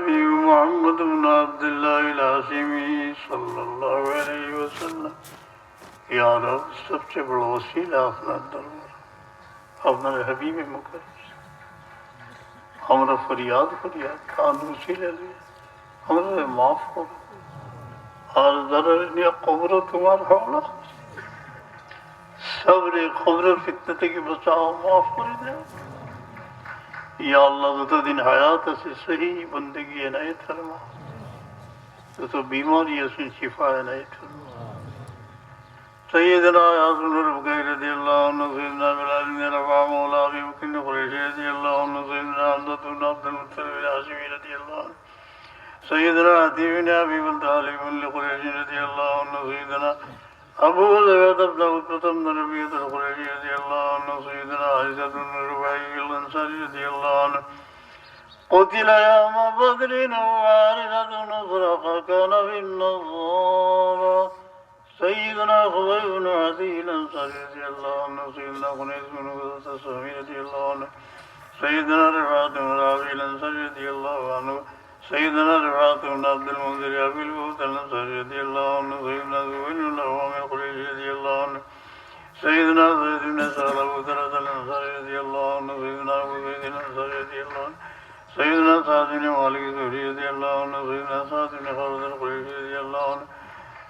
محمد بن عبد الله العاصمي صلى الله عليه وسلم یا رب سب سے بڑا وسیلہ اپنا دربار اپنا حبیب مقرر আমরা ফরিয়াদ করিয়া কানু ছিলে আমরা মাফ করো আর যারা নিয়ে কবর তোমার হওয়া সবরে খবরের ফিতনা থেকে বাঁচাও মাফ করে দেওয়া یا اللہ যতদিন হায়াত আছে সহি বندگی عنایت فرما تو تو بیماری আছে شفا عنایت فرما سیدنا يا رسول ربك رضي الله عنه سيدنا بلال بن رباح مولا ابي بكر بن رضی اللہ عنہ سیدنا سيدنا عبد بن عبد المطلب الهاشمي رضی اللہ عنہ. سیدنا عتي بن ابی بن طالب بن قريش رضی اللہ عنہ سیدنا ابو ذر بن عبد المطلب بن ربيعه رضی قتل يوم بدر وعارضة نصرق كان في النصارى. سيدنا خبيب بن عدي الأنصاري رضي الله عنه سيدنا خنيس بن غزة السهمي رضي الله عنه. سيدنا رفعت بن رافع الأنصاري رضي الله عنه. سيدنا رفعت بن عبد المنذر أبي البوت الأنصاري رضي الله عنه. سيدنا زبير بن العوام القريشي رضي الله عنه. سيدنا زيد بن سهل أبو خالد القريشي رضي الله عنه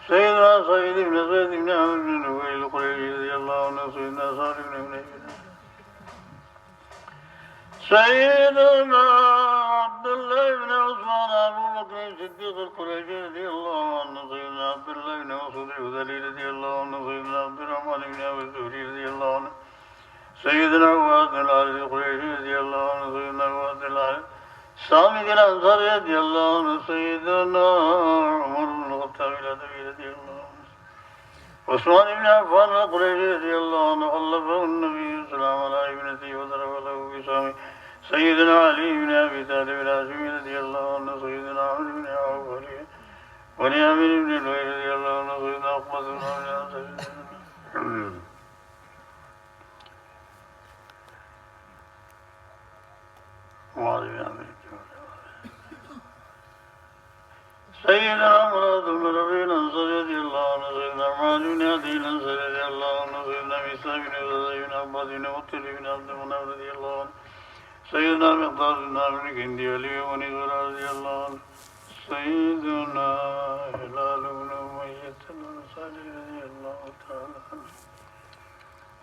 سيدنا سعيد بن زيد بن عمرو بن نبيل القريشي رضي الله عنه سيدنا سعد بن حنيف سيدنا عبد الله بن عثمان ابو بكر الصديق القريشي رضي الله عنه سيدنا عبد الله بن مسعود الهذلي رضي الله عنه سيدنا عبد الرحمن بن ابي الزهري رضي الله عنه سيدنا عباد بن الحارث القريشي رضي الله عنه. سامي بن انصار رضي الله عنه سيدنا عمر بن الخطاب الادبي رضي الله عنه عثمان بن عفان القريشي رضي الله عنه خلفه النبي صلى الله عليه ابنته وضرب له بسامي سيدنا علي بن ابي طالب الهاشمي رضي الله عنه سيدنا عمرو بن عوف ونعمر بن لؤي رضي الله عنه سيدنا عقبة بن عمرو معاذ بن عمرو سيدنا مراد بن ربيع الانصاري رضي الله عنه سيدنا معاذ بن عدي الانصاري رضي الله عنه سيدنا عيسى بن زيد بن عباس بن مطر بن عبد المناف رضي الله عنه سيدنا مقدار بن عمرو بن كندي علي بن رضي الله عنه سيدنا هلال بن أمية الأنصاري رضي الله تعالى عنه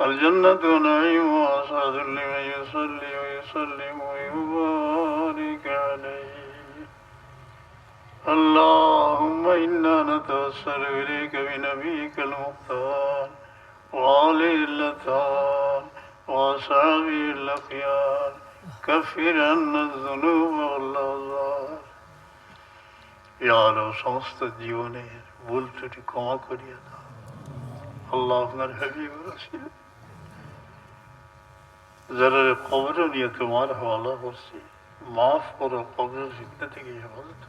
الجنة نعيم وأسعد لمن يصلي ويسلم ويبارك اللهم إنا نتوسل إليك بنبيك المختار وعلي اللتان وأصحابه الأخيار كفر عنا الذنوب والآثار يا رب সমস্ত জীবনের ভুল ত্রুটি ক্ষমা করিয়া দাও আল্লাহ আপনার হাবিব রাসিল যারা কবর নিয়ে তোমার হওয়ালা করছে মাফ করো কবর ফিতনা থেকে হেফাজত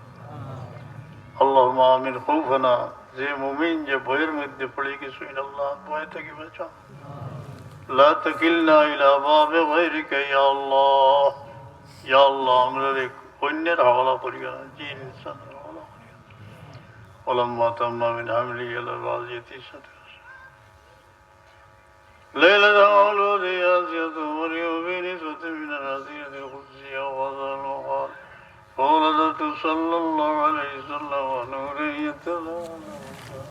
আল্লাহ আমিন খৌফানা যে মুমিন যে ভয়ের মধ্যে পড়ে গেছে আল্লাহ ভয় থেকে বাঁচাও لا تكلنا إلى باب غيرك يا الله يا الله আমরা রে অন্যের হাওলা করিও না জিন ইনসানের হাওলা করিও না ولما تم من حمله إلى الراضية سنة ليلة مولود ياسية مريم محمد صلى الله عليه وسلم ونور يتلى